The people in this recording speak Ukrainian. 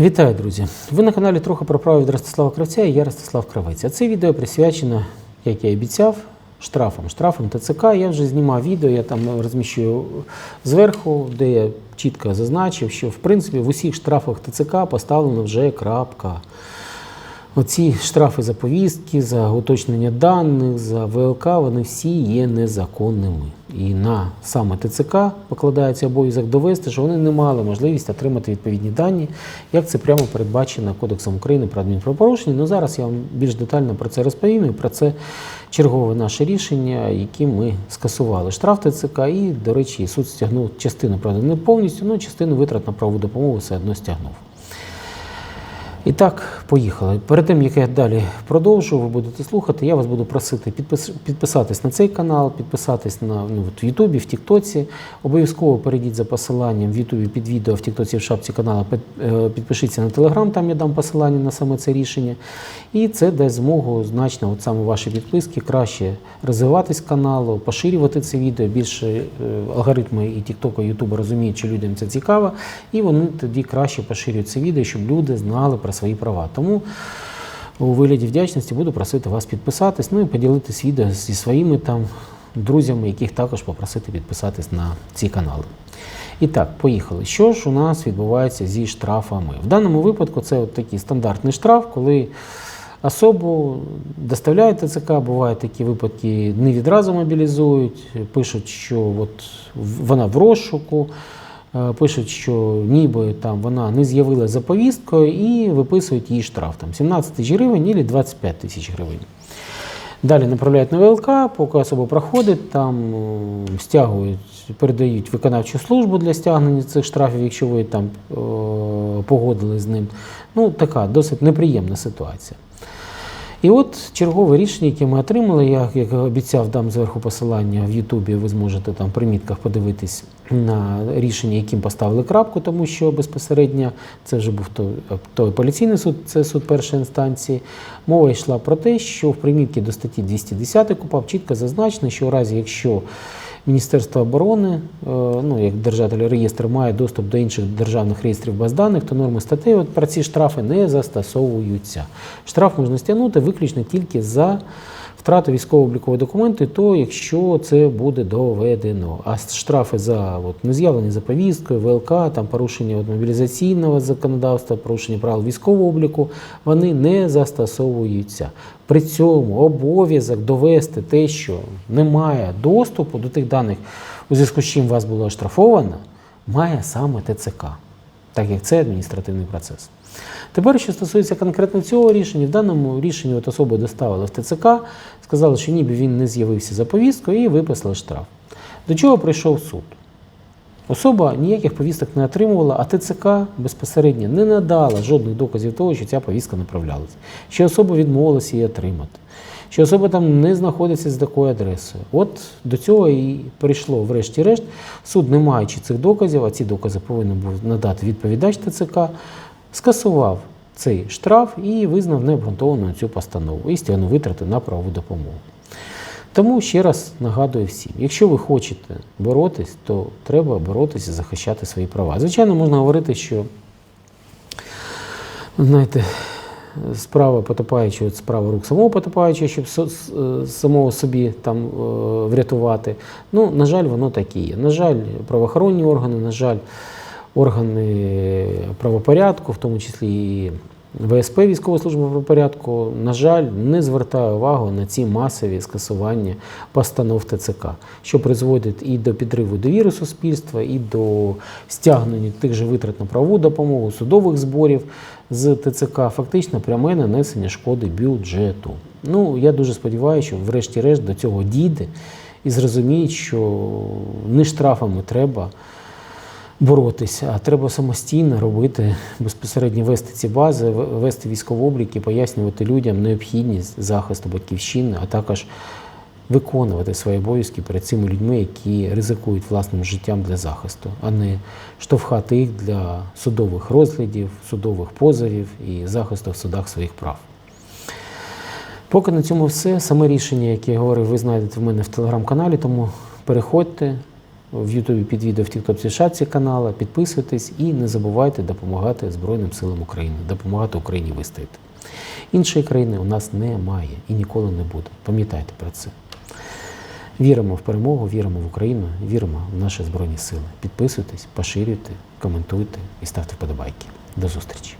Вітаю, друзі! Ви на каналі трохи про право від Ростислава Кравця і я Ростислав Кравець. А це відео присвячено, як я і обіцяв, штрафам. Штрафам ТЦК. Я вже знімав відео, я там розміщую зверху, де я чітко зазначив, що в принципі в усіх штрафах ТЦК поставлено вже крапка. Оці штрафи за повістки, за уточнення даних, за ВЛК, вони всі є незаконними. І на саме ТЦК покладається обов'язок довести, що вони не мали можливість отримати відповідні дані, як це прямо передбачено Кодексом України про адмінправопорушення. Ну зараз я вам більш детально про це розповім і про це чергове наше рішення, яким ми скасували штраф ТЦК. І, до речі, суд стягнув частину, правда, не повністю, але частину витрат на правову допомогу все одно стягнув. І так, поїхали. Перед тим, як я далі продовжу, ви будете слухати, я вас буду просити підпис, підписатись на цей канал, підписатись на ну, в Ютубі, в Тіктоці. Обов'язково перейдіть за посиланням в Ютубі під відео, в Тіктоці, в шапці каналу. Е, Підпишіться на Телеграм, там я дам посилання на саме це рішення. І це дасть змогу значно, от саме ваші підписки, краще розвиватись каналу, поширювати це відео. Більше е, алгоритми і Тіктока, і Ютуба розуміють, що людям це цікаво, і вони тоді краще поширюють це відео, щоб люди знали про свої права. Тому у вигляді вдячності буду просити вас підписатись, ну і поділитись відео зі своїми там друзями, яких також попросити підписатись на ці канали. І так, поїхали. Що ж у нас відбувається зі штрафами? В даному випадку це от такий стандартний штраф, коли особу доставляють ТЦК, бувають такі випадки, не відразу мобілізують, пишуть, що от вона в розшуку. Е, Пишуть, що ніби там вона не з'явилася за повісткою і виписують їй штраф там 17 тисяч гривень або 25 тисяч гривень. Далі направляють на ВЛК, поки особа проходить, там стягують, передають виконавчу службу для стягнення цих штрафів, якщо ви там е, погодили з ним. Ну, така досить неприємна ситуація. І от чергове рішення, яке ми отримали, я як обіцяв, дам зверху посилання в Ютубі, ви зможете там в примітках подивитись на рішення, яким поставили крапку, тому що безпосередньо це вже був той, той апеляційний суд, це суд першої інстанції. Мова йшла про те, що в примітці до статті 210 КУПАП чітко зазначено, що у разі, якщо Міністерство оборони, е, ну як держатель реєстру, має доступ до інших державних реєстрів баз даних, то норми статей от про ці штрафи не застосовуються. Штраф можна стягнути виключно тільки за втрату військово-облікового документу, то якщо це буде доведено. А штрафи за от, нез'явлення за повісткою, ВЛК, там порушення от, мобілізаційного законодавства, порушення правил військового обліку, вони не застосовуються. При цьому обов'язок довести те, що немає доступу до тих даних, у зв'язку з чим вас було оштрафовано, має саме ТЦК, так як це адміністративний процес. Тепер, що стосується конкретно цього рішення, в даному рішенні от особу доставили в ТЦК, сказали, що ніби він не з'явився за повісткою і виписали штраф. До чого прийшов суд? Особа ніяких повісток не отримувала, а ТЦК безпосередньо не надала жодних доказів того, що ця повістка направлялася, що особа відмовилася її отримати, що особа там не знаходиться з такою адресою. От до цього і прийшло, врешті-решт, суд, не маючи цих доказів, а ці докази повинен був надати відповідач ТЦК, скасував цей штраф і визнав необґрунтованою цю постанову і стягнув витрати на правову допомогу. Тому ще раз нагадую всім, якщо ви хочете боротись, то треба боротися захищати свої права. Звичайно, можна говорити, що знаєте, справа потопаючого, справа рук самого потопаючого, щоб е, самого собі там е, врятувати. Ну, на жаль, воно так і є. На жаль, правоохоронні органи, на жаль, органи правопорядку, в тому числі і ВСП Військова служба правопорядку, на жаль, не звертає увагу на ці масові скасування постанов ТЦК, що призводить і до підриву довіри суспільства, і до стягнення тих же витрат на правову допомогу, судових зборів з ТЦК, фактично пряме нанесення шкоди бюджету. Ну, я дуже сподіваюся, що врешті-решт до цього дійде і зрозуміють, що не штрафами треба боротися, а треба самостійно робити, безпосередньо вести ці бази, вести військовий облік і пояснювати людям необхідність захисту батьківщини, а також виконувати свої обов'язки перед цими людьми, які ризикують власним життям для захисту, а не штовхати їх для судових розглядів, судових позовів і захисту в судах своїх прав. Поки на цьому все. Саме рішення, яке я говорив, ви знайдете в мене в телеграм-каналі, тому переходьте, в Ютубі під відео в Тіктопці шапці канала, підписуйтесь і не забувайте допомагати Збройним силам України, допомагати Україні вистояти. Іншої країни у нас немає і ніколи не буде. Пам'ятайте про це. Віримо в перемогу, віримо в Україну, віримо в наші Збройні Сили. Підписуйтесь, поширюйте, коментуйте і ставте вподобайки. До зустрічі!